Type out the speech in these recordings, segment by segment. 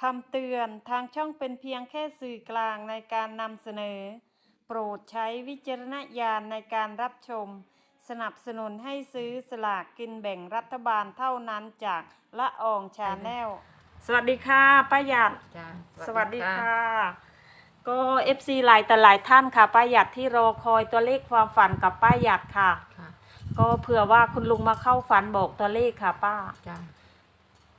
คำเตือนทางช่องเป็นเพียงแค่สื่อกลางในการนำเสนอ โปรดใช้วิจารณญาณในการรับชม สนับสนุนให้ซื้อสลากกินแบ่งรัฐบาลเท่านั้นจากละอองชาแนล สวัสดีค่ะป้าหยัดจ้าสวัสดีค่ะ ก็ FC หลายแต่หลายท่านค่ะป้าหยัดที่รอคอยตัวเลขความฝันกับป้าหยัดค่ะ ค่ะ ก็เผื่อว่าคุณลุงมาเข้าฝันบอกตัวเลขค่ะป้า จ้า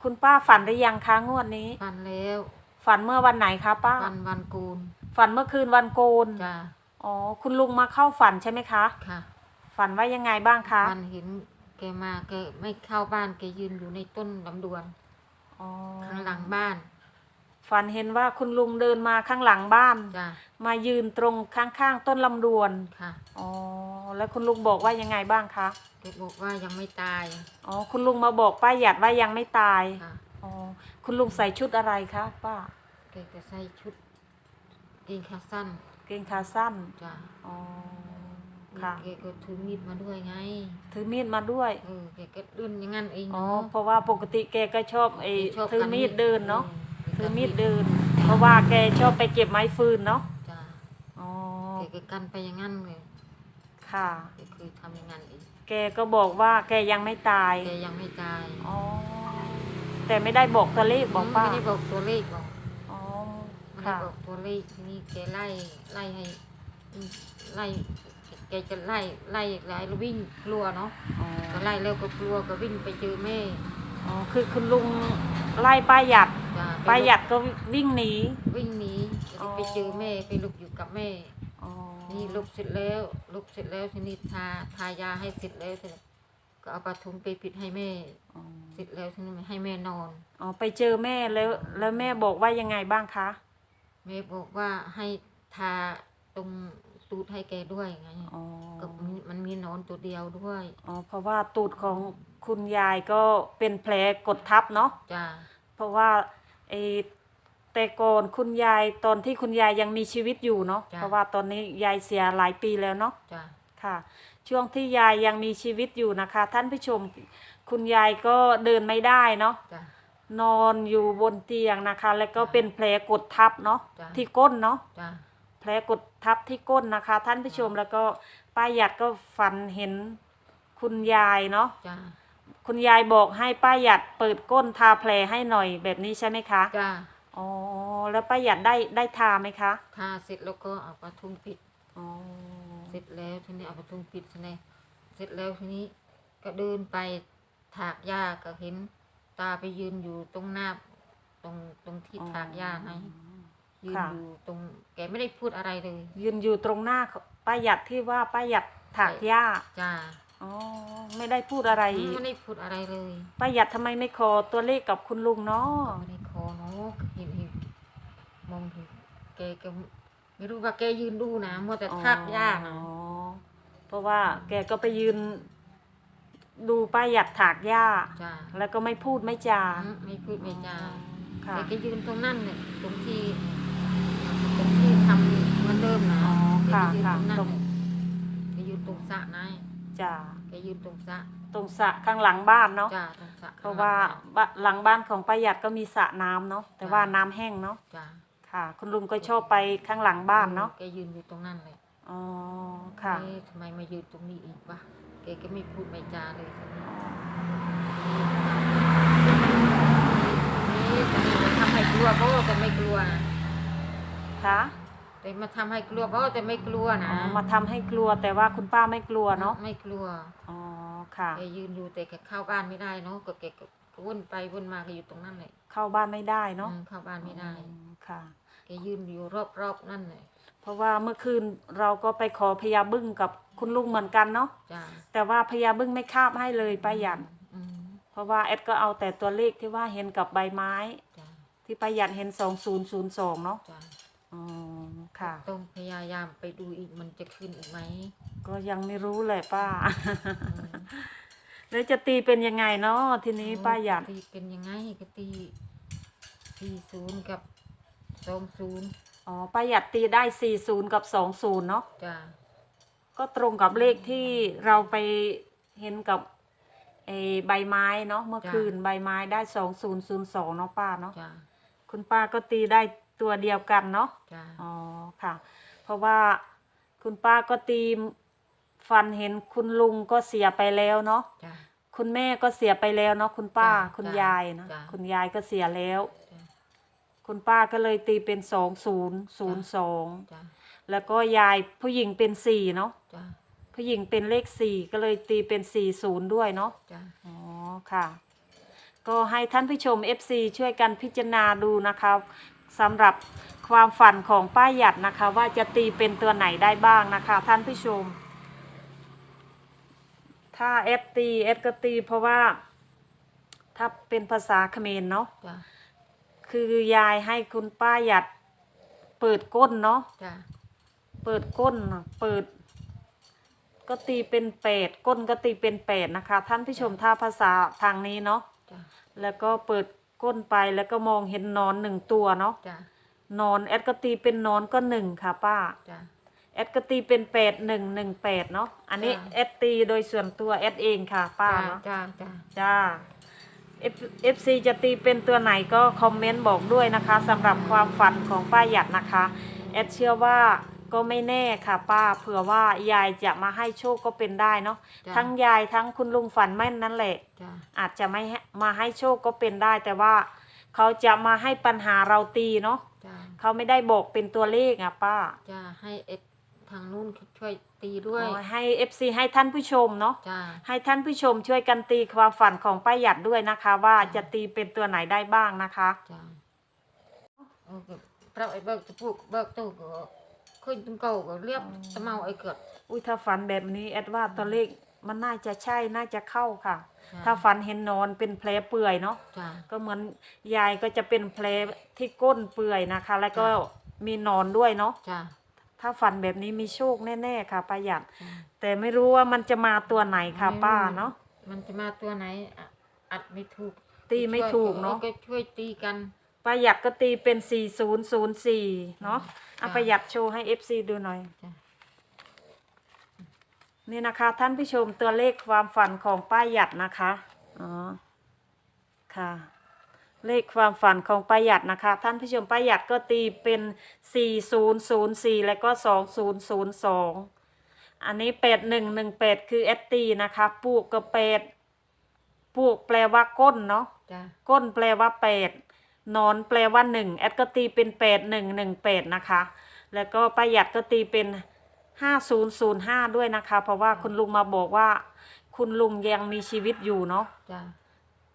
คุณป้าฝันหรือยังคะงวดนี้ ฟันแล้วฝันเมื่อวันไหนคะป้าวันวันกูลฝันเมื่อคืนวันโกนจ้าอ๋อคุณลุงมาเข้าฝันใช่ไหมคะ ค่ะฝันว่ายังไงบ้างคะฟันเห็นแกมาแกไม่เข้าบ้านแกยืนอยู่ในต้นลำดวนอ๋อข้างหลังบ้าน ฝันเห็นว่าคุณลุงเดินมาข้างหลังบ้าน จ้ามายืนตรงข้างๆต้นลำดวน ค่ะอ๋อ แล้วคุณลุงบอกว่ายังไงบ้างคะ แกบอกว่ายังไม่ตายอ๋อ คุณลุงมาบอกป้าหยัดว่ายังไม่ตาย ค่ะอ๋อ คุณลุงใส่ชุดอะไรคะป้า แกจะใส่ชุดเกงขาสั้นเกงขาสั้น จ้าอ๋อ ค่ะ แกก็ถือมีดมาด้วยไงถือมีดมาด้วย เออแกก็เดินอย่างนั้นเองอ๋อ เนาะเพราะว่าปกติแกก็ชอบไอ้แกชอบถือมีดเดินเนาะ อ อถือมีดเดิน เพราะว่าแกชอบไปเก็บไม้ฟืนเนาะจ้าอ๋อแกก็กันไปอย่างนั้นเลยค่ะ แกเคยทำอย่างนั้นเองแกก็บอกว่าแกยังไม่ตายแกยังไม่ตายอ๋อแต่ไม่ได้บอกตัวเลขบอกป้าไม่ได้บอกตัวเลขบอกอ๋อไม่ได้ค่ะบอกตัวเลขทีนี้แกไล่ไล่ให้ไล่แกจะไล่ไล่ไล่แล้ววิ่งกลัวเนาะอ๋อก็ไล่แล้วก็กลัวก็วิ่งไปเจอแม่อ๋อคือคุณลุงไล่ป้าหยัดจ้ะ ป้าหยัดก็วิ่งหนี วิ่งหนีอ๋อไปเจอแม่ไปหลบอยู่กับแม่อ๋อนี่หลบเสร็จแล้วหลบเสร็จแล้วทีนี้ทาทายาให้เสร็จแล้วเสร็จก็เอาปลาทุมไปปิดให้แม่อ๋อเสร็จแล้วทีนี้ให้แม่นอน อ๋อไปเจอแม่แล้ว แล้วแม่บอกว่ายังไงบ้างคะแม่บอกว่าให้ทาตรงตูดให้แกด้วยไงอ๋อก็มีมันมีหนอนตัวเดียวด้วยอ๋อเพราะว่าตูดของคุณยายก็เป็นแผลกดทับเนาะจ้าเพราะว่า ไอ้แต่ก่อนคุณยายตอนที่คุณยายยังมีชีวิตอยู่เนาะจ้ะ เพราะว่าตอนนี้ยายเสียหลายปีแล้วเนาะจ้าค่ะ ช่วงที่ยายยังมีชีวิตอยู่นะคะ ท่านผู้ชม คุณยายก็เดินไม่ได้เนาะจ้านอนอยู่บนเตียงนะคะ แล้วก็เป็นแผลกดทับเนาะจ้ะ ที่ก้นเนาะ จ้าแผลกดทับที่ก้นนะคะ ท่านผู้ชมแล้วก็ป้าหยัดก็ฝันเห็นคุณยายเนาะจ้า คุณยายบอกให้ป้าหยัดเปิดก้นทาแผลให้หน่อยแบบนี้ใช่ไหมคะจ้าอ๋อแล้วป้าหยัดได้ได้ทาไหมคะทาเสร็จแล้วก็เอาปลาทุมปิดอ๋อเสร็จแล้วทีนี้เอาปลาทุมปิดทีนี้เสร็จแล้วทีนี้ก็เดินไปถากหญ้าก็เห็นตาไปยืนอยู่ตรงหน้าตรงตรงที่ถากหญ้าให้ยืนอยู่ตรงแกไม่ได้พูดอะไรเลย ยืนอยู่ตรงหน้าป้าหยัดที่ว่าป้าหยัดถากหญ้าจ้า อ๋อไม่ได้พูดอะไรอีกไม่ได้พูดอะไรเลยป้าหยัดทำไมไม่ขอตัวเลขกับคุณลุงเนาะก็ไม่ได้คอเนาะเห็นเห็นมองเห็นแกก็ไม่รู้ว่าแกยืนดูนะมัวแต่ถากหญ้านะอ๋อเพราะว่าแกก็ไปยืน ดูป้าหยัดถากหญ้าจ้าแล้วก็ไม่พูดไม่จาอืมไม่พูดไม่จาค่ะแกก็ยืนตรงนั้นเนี่ยตรงที่ตรงที่ทำเหมือนเดิมนะอ๋อแกค่ะก็ยืนค่ะตรงนั้นตรงแกยืนตรงสระนะ จ้าแกยืนตรงสระตรงสระข้างหลังบ้านเนาะจ้าตรงสระเพราะว่าบ้านหลังบ้านของป้าหยัดก็มีสระน้ำเนาะแต่ว่าน้ำแห้งเนาะจ้าค่ะ คุณลุงก็ชอบไปข้างหลังบ้านเนาะแกยืนอยู่ตรงนั้นเลยอ๋อค่ะเอ๊ะทำไมมายืนตรงนี้อีกวะแกก็ไม่พูดไม่จาเลยทีนี้นี่จะทำให้กลัวเขาก็ไม่กลัวนะค่ะ แต่มาทำให้กลัวเขาจะไม่กลัวอ๋นะอมาทำให้กลัวแต่ว่าคุณป้าไม่กลัวเนาะไม่กลัวอ๋อค่ะ แกยืนอยู่แต่แกเข้าบ้านไม่ได้เนาะก็แกก็วนไปวนมาก็อยู่ตรงนั้นเลยเข้าบ้านไม่ได้เนาะอืมเข้าบ้านไม่ได้อืมค่ะ แกยืนอยู่รอบๆนั่นเลยเพราะว่าเมื่อคืนเราก็ไปขอพญาบึ้งกับคุณลุงเหมือนกันเนาะจ้าแต่ว่าพญาบึ้งไม่คาบให้เลยป้าหยัน อืมเพราะว่าแอดก็เอาแต่ตัวเลขที่ว่าเห็นกับใบไม้ จ้าที่ป้าหยันเห็นสองศูนย์ศูนย์สองเนาะจ้าอ๋อ ค่ะ ต้องพยายามไปดูอีกมันจะขึ้นอีกไหมก็ยังไม่รู้เลยป้าอืมแล้วจะตีเป็นยังไงเนาะทีนี้ป้าหยันตีเป็นยังไงก็ตีสี่ศูนย์กับสองศูนย์อ๋อป้าหยัดตีได้สี่ศูนย์กับสองศูนย์เนาะจ้าก็ตรงกับเลขที่เราไปเห็นกับไอ้ใบไม้เนาะเมื่อคืนใบไม้ได้สองศูนย์ศูนย์สองเนาะป้าเนาะจ้าคุณป้าก็ตีได้ ตัวเดียวกันเนาะจ้าอ๋อค่ะ เพราะว่าคุณป้าก็ตีฟันเห็นคุณลุงก็เสียไปแล้วเนาะจ้า คุณแม่ก็เสียไปแล้วเนาะคุณป้า จ้ะคุณจ้ะยายนะจ้ะ คุณยายก็เสียแล้วจ้าคุณป้าก็เลยตีเป็นสองศูนย์ศูนย์สองจ้าแล้วก็ยายผู้หญิงเป็นสี่เนาะจ้าผู้หญิงเป็นเลขสี่ก็เลยตีเป็นสี่ศูนย์ด้วยเนาะ จ้า อ๋อค่ะ ก็ให้ท่านผู้ชม FC ช่วยกันพิจารณาดูนะคะ สำหรับความฝันของป้าหยัดนะคะ ว่าจะตีเป็นตัวไหนได้บ้างนะคะ ท่านผู้ชม ถ้าเอสตีเอสก็ตีเพราะว่า ถ้าเป็นภาษาเขมรเนาะจ้าคือยายให้คุณป้าหยัด เปิดก้นเนาะจ้าเปิดก้นน่ะเปิด ก็ตีเป็นแปดก้นก็ตีเป็นแปดนะคะ ท่านผู้ชมถ้าภาษาทางนี้เนาะจ้าแล้วก็เปิด ก้นไปแล้วก็มองเห็นนอนหนึ่งตัวเนาะจ้านอนแอดก็ตีเป็นนอนก็หนึ่งค่ะป้า จ้าแอดก็ตีเป็นแปดหนึ่งหนึ่งแปดเนาะอันนี้จ้ะ แอดตีโดยส่วนตัวแอดเองค่ะป้าจ้าเนาะจ้าจ้าจ้า F FC จะตีเป็นตัวไหนก็คอมเมนต์บอกด้วยนะคะสำหรับความฝันของป้าหยัดนะคะ แอดเชื่อว่า ก็ไม่แน่ค่ะ ป้าเผื่อว่ายายจะมาให้โชคก็เป็นได้เนาะจ้ะ ทั้งยายทั้งคุณลุงฝันแม่นนั่นแหละ จ้าอาจจะไม่ให้มาให้โชคก็เป็นได้ แต่ว่าเขาจะมาให้ปัญหาเราตีเนาะจ้าเขาไม่ได้บอกเป็นตัวเลขอะป้าจ้าให้เอ็ดทางนู้นช่วยตีด้วยอ๋อให้ FC ให้ท่านผู้ชมเนาะจ้าให้ท่านผู้ชมช่วยกันตีความฝันของป้าหยัดด้วยนะคะ ว่าจะตีเป็นตัวไหนได้บ้างนะคะ จ้าโอเคปรับไอ้เบิกจะพูกเบิกตู้ก็ ขึ้นตึงเก่าก็เรียบตะเมาไอ้เกิด อุ้ยถ้าฝันแบบนี้แอดว่าตัวเลขมันน่าจะใช่น่าจะเข้าค่ะ จ้ะ ถ้าฝันเห็นนอนเป็นแผลเปื่อยเนาะจ้าก็เหมือนยายก็จะเป็นแผลที่ก้นเปื่อยนะคะ แล้วก็จ้ะ มีนอนด้วยเนาะจ้าถ้าฝันแบบนี้มีโชคแน่ๆค่ะป้าหยัดจ้าแต่ไม่รู้ว่ามันจะมาตัวไหนค่ะป้าเนาะ มันจะมาตัวไหนอะอัดไม่ถูกตีไม่ถูกเนาะ ก็ช่วยตีกัน ป้าหยัดก็ตีเป็น4004เนาะเอาจ้ะประหยัดโชว์ให้ FC ดูหน่อย จ้านี่นะคะ ท่านผู้ชมตัวเลขความฝันของป้าหยัดนะคะ อ๋อ ค่ะ เลขความฝันของป้าหยัดนะคะ ท่านผู้ชมป้าหยัดก็ตีเป็น 4004 แล้วก็ 2002 อันนี้ 8118 คือแอตตีนะคะ ปูกกับเป็ดปูกแปลว่าก้นเนาะ จ้าก้นแปลว่าแปด นอนแปลว่าหนึ่งแอดก็ตีเป็นแปดหนึ่งหนึ่งแปดนะคะ แล้วก็ประหยัดก็ตีเป็นห้าศูนย์ศูนย์ห้าด้วยนะคะ เพราะว่าคุณลุงมาบอกว่า คุณลุงยังมีชีวิตอยู่เนาะจ้า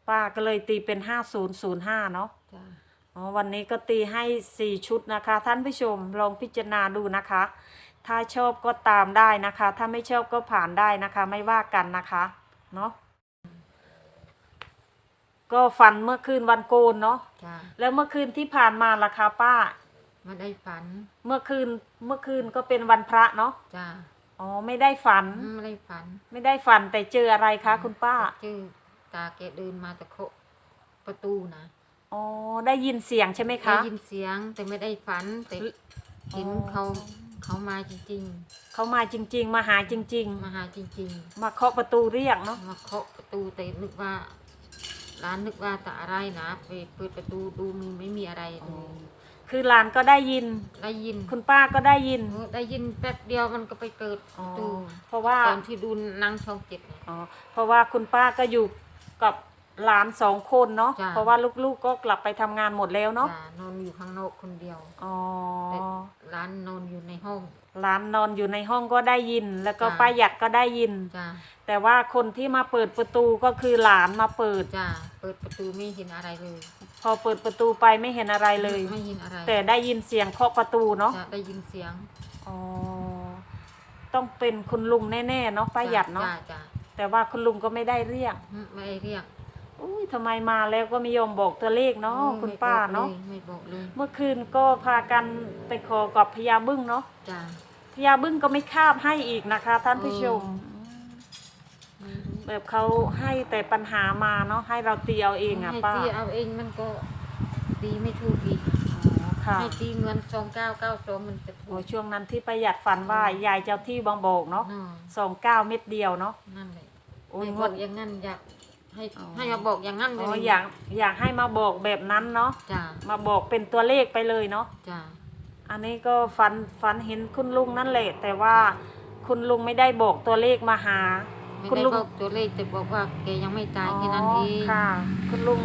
ป้าก็เลยตีเป็นห้าศูนย์ศูนย์ห้าเนาะจ้าอ๋อวันนี้ก็ตีให้สี่ชุดนะคะ ท่านผู้ชมลองพิจารณาดูนะคะ ถ้าชอบก็ตามได้นะคะ ถ้าไม่ชอบก็ผ่านได้นะคะ ไม่ว่ากันนะคะ เนาะ ก็ฝันเมื่อคืนวันโกนเนาะจ้าแล้วเมื่อคืนที่ผ่านมาล่ะคะป้า ไมาได้ฝันเมื่อคืนเมื่อคืนก็เป็นวันพระเนาะจ้าอ๋อไม่ได้ฝัน ไม่ได้ฝันไม่ได้ฝันแต่เจออะไรคะคุณป้าชื่อตาแกเดินมาตะโคประตูนะอ๋อได้ยินเสียงใช่ไหมได้คะยินเสียงแต่ไม่ได้ฝันแต่เห็นอ๋อเขาเขามาจริงเขามาจริง ๆ มาหาจริง ๆ มาหาจริง ๆ มาเคาะประตูเรียกเนาะๆมาเคาะประตูแต่นึกว่า ร้านนึกว่าแต่อะไรนะไปเปิดประตูดูมีไม่มีอะไรเลยคือหลานก็ได้ยิน ได้ยินคุณป้าก็ได้ยินเออได้ยินแป๊บเดียวมันก็ไปเปิดปอ๋อระตูเพราะว่าตอนที่ดูหนางช่องเจ็ดน่ะอ๋อเพราะว่าคุณป้าก็อยู่กับ หลานสองคนเนาะจ้ะ เพราะว่าลูกๆก็กลับไปทำงานหมดแล้วเนาะจ้นอนอยู่ข้างนอกคนเดียวอ๋อแต่ร้านนอนอยู่ในห้อง หลานนอนอยู่ในห้องก็ได้ยิน แล้วก็จ้ะ ป้าหยัดก็ได้ยิน จ้าแต่ว่าคนที่มาเปิดประตูก็คือหลานมาเปิด จ้าเปิดประตูไม่เห็นอะไรเลยพอเปิดประตูไปไม่เห็นอะไรเลย ไม่เห็นอะไรแต่ได้ยินเสียงเคาะประตูเนาะจะได้ยินเสียงอ๋อต้องเป็นคุณลุงแน่ๆเนาะป้าหยัดเนาะจ้าจ้าแต่ว่าคุณลุงก็ไม่ได้เรียกอืมไม่ได้เรียก อุ้ยทำไมมาแล้วก็ไม่ยอมบอกตัวเลขเนาะโอ้คุณไม่ป้าบอกเนาะลยไม่บอกเลย เมื่อคืนก็พากันไปขอกับพญาบึ้งเนาะจ้าพญาบึ้งก็ไม่คาบให้อีกนะคะ ท่านผู้ชมไม่รู้แบบเขาให้แต่ปัญหามาเนาะให้เราตีเอาเองอะให้ป้าตีเอาเองมันก็ตีไม่ถูกอีกอ๋อค่ะให้ตีเงินสองเก้าเก้าสองมันจะถูโอ้กช่วงนั้นที่ประหยัดฝันว่ายายเจ้าที่บางโบกเนาะน่ะสองเก้าเม็ดเดียวเนาะนั่นแหละโอ้ยไม่งบวอดกอย่างนั้นอยาก ให้อ๋อ ให้มาบอกอย่างนั้นเลอ๋อยอยากอยากให้มาบอกแบบนั้นเนาะจ้ามาบอกเป็นตัวเลขไปเลยเนาะจ้าอันนี้ก็ฝันฝันเห็นคุณลุงนั่นแหละ แต่ว่าคุณลุงไม่ได้บอกตัวเลขมาหา ไม่คุณได้ลุง บอกตัวเลขแต่บอกว่าแกยังไม่ตายแค่นั้นเองค่ะ คุณลุง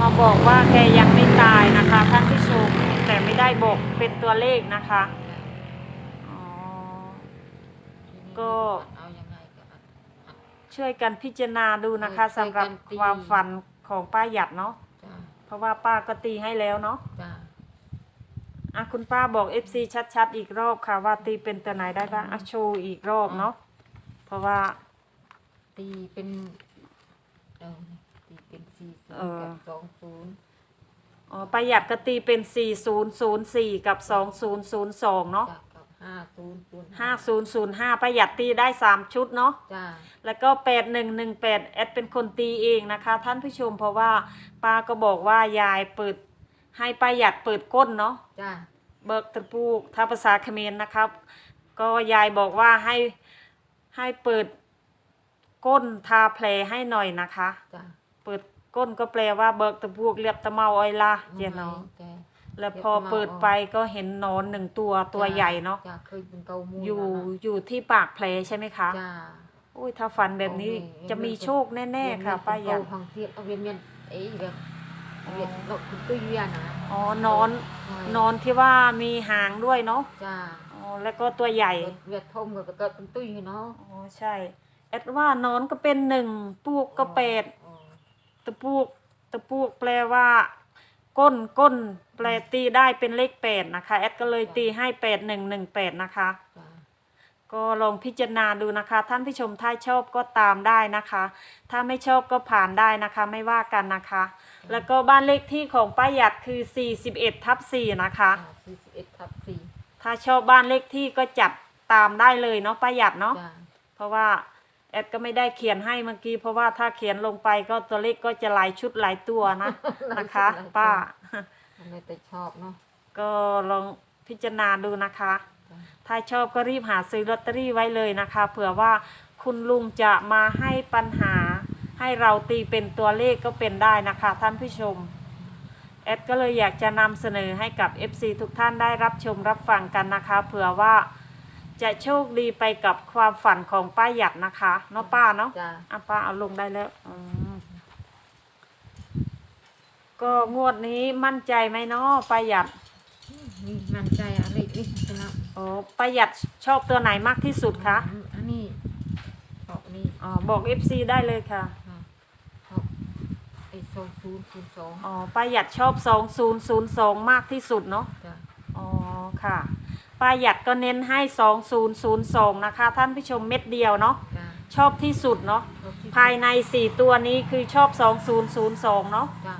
มาบอกว่าแกยังไม่ตายนะคะท่านผู้ชมแต่ไม่ได้บอกเป็นตัวเลขนะคะจ้ะอ๋อทีนี้ก็ เอายังไงก็เอาเอา ช่วยกันพิจารณาดูนะคะเออช่วยสำหรับกันตี ความฝันของป้าหยัดเนาะจ้าเพราะว่าป้าก็ตีให้แล้วเนาะจ้าอะคุณป้าบอก FC ชัดๆ อีกรอบค่ะ ว่าตีเป็นตัวไหนได้บ้างอะโชว์อีกรอบเนาะเพราะว่า ตีเป็นเออตีเป็นสี่ศูนเอย์อ กับสองศูนย์อ๋อป้าหยัดก็ตีเป็น 4004 กับ 2002 เนาะจ้ะกับห้าศูนย์ศูนย์5005ป้าหยัดตีได้3ชุดเนาะ จ้าแล้วก็8118แอดเป็นคนตีเองนะคะ ท่านผู้ชมเพราะว่าป้าก็บอกว่ายายเปิดให้ป้าหยัดเปิดก้นเนาะ จ้าเบิกตะปูกถ้าภาษาเขมรนะครับ ก็ยายบอกว่าให้ให้เปิดก้นทาแผลให้หน่อยนะคะ จ้าเปิดก้นก็แปลว่าเบิกตะปูกเรียบตะเมาอ้อยละเจเนาะ แก แล้วพอเปิดไปก็เห็นหนอนหนึ่งตัวตัวใหญ่เนาะจ้าเคยเป็นเกามูอยู่แล้วนะอยู่ที่ปากแผลใช่ไหมคะจ้าโอ้ยถ้าฝันแบบนี้โอ้ยจะมีโชคแน่ๆค่ะป้าหเวียันดเพังเทียบเอาเวียนเวียนเอ้ยแบบอ๋อเวียนเราคุณตุ้ยเวียนนะอ๋อนอนนอนที่ว่ามีหางด้วยเนาะจ้าอ๋อแล้วก็ตัวใหญ่เวียนทมก็เกิดเป็นตุ้ยเนาะอ๋อใช่แอดว่านอนก็เป็นหนึ่งปูกก็เป็ดอ๋อตะปูกตะปูกแปลว่า ก้นก้นแปลตีได้เป็นเลขแปดนะคะ แอดก็เลยตีให้แปดหนึ่งหนึ่งแปดนะคะจ้าก็ลองพิจารณาดูนะคะ ท่านผู้ชมถ้าชอบก็ตามได้นะคะ ถ้าไม่ชอบก็ผ่านได้นะคะ ไม่ว่ากันนะคะ แล้วก็บ้านเลขที่ของป้าหยัดคือ41ทับ4นะคะ สี่สิบเอ็ดทับสี่ถ้าชอบบ้านเลขที่ก็จัดตามได้เลยเนาะป้าหยัดเนาะ จ้าเพราะว่าแอดก็ไม่ได้เขียนให้เมื่อกี้ เพราะว่าถ้าเขียนลงไปก็ตัวเลขก็จะหลายชุดหลายตัวนะนะคะ ป้าอะไรแต่ชอบเนาะก็ลองพิจารณาดูนะคะจ้าถ้าชอบก็รีบหาซื้อลอตเตอรี่ไว้เลยนะคะเผื่อว่าคุณลุงจะมาให้ปัญหา ให้เราตีเป็นตัวเลขก็เป็นได้นะคะ ท่านผู้ชมแอดก็เลยอยากจะนำเสนอให้กับ FC ทุกท่านได้รับชมรับฟังกันนะคะเผื่อว่า จะโชคดีไปกับความฝันของป้าหยัดนะคะเนาะป้าเนาะจ้าอะป้าเอาลงได้แล้วอืมก็งวดนี้มั่นใจไหมเนาะป้าหยัดนี่มั่นใจอะไรนี่ชนะโอ้ป้าหยัดชอบตัวไหนมากที่สุดคะอันนี้ชอบนี่อ๋อบอก FC ได้เลยค่ะค่ะชอบไอ้สองศูนย์ศูนย์สองอ๋อป้าหยัดชอบ2002มากที่สุดเนาะจ้าอ๋อค่ะ ป้าหยัดก็เน้นให้ 2002 นะคะ ท่านผู้ชมเม็ดเดียวเนาะชอบที่สุดเนาะภายใน 4 ตัวนี้คือชอบ 2002 เนาะจ้ะ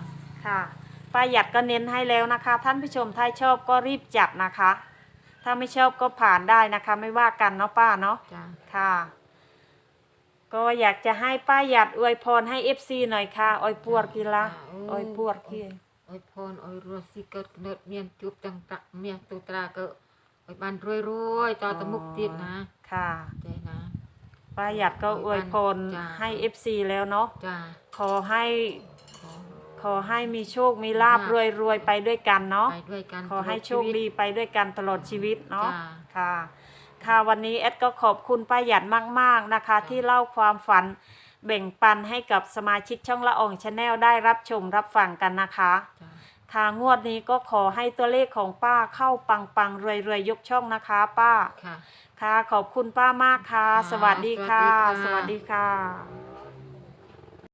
ค่ะป้าหยัดก็เน้นให้แล้วนะคะ ท่านผู้ชมถ้าชอบก็รีบจับนะคะ ถ้าไม่ชอบก็ผ่านได้นะคะ ไม่ว่ากันเนาะป้าเนาะค่ะ ก็อยากจะให้ป้าหยัดอวยพรให้เอฟซีหน่อยค่ะอวยปวกีฬาอวยปวกีโอวยพรอวยรัวสิกเนิดเมียนจุบจังตักเมียนตุตราเกิ อวยรวยๆต่อตะมุกติดนะค่ะใจนะป้าหยัดก็อวยพรให้เอฟซีแล้วเนาะขอให้ ขอให้มีโชคมีลาบรวยรวยไปด้วยกันเนาะไปด้วยกันขอให้โชคดีไปด้วยกันตลอดชีวิตเนาะค่ะ ค่ะวันนี้เอสก็ขอบคุณป้าหยัดมาก ๆนะคะ ที่เล่าความฝันแบ่งปันให้กับสมาชิกช่องละอองชาแนลได้รับชมรับฟังกันนะคะ ចាค่ะงวดนี้ก็ขอให้ตัวเลขของป้าเข้าปังปังรวยรวยๆยกช่องนะคะ ป้า ค่ะ ค่ะ ขอบคุณป้า มากค่ะค่ะ สวัสดีค่ะสสวัวัสสดีดีค่ะค่ะ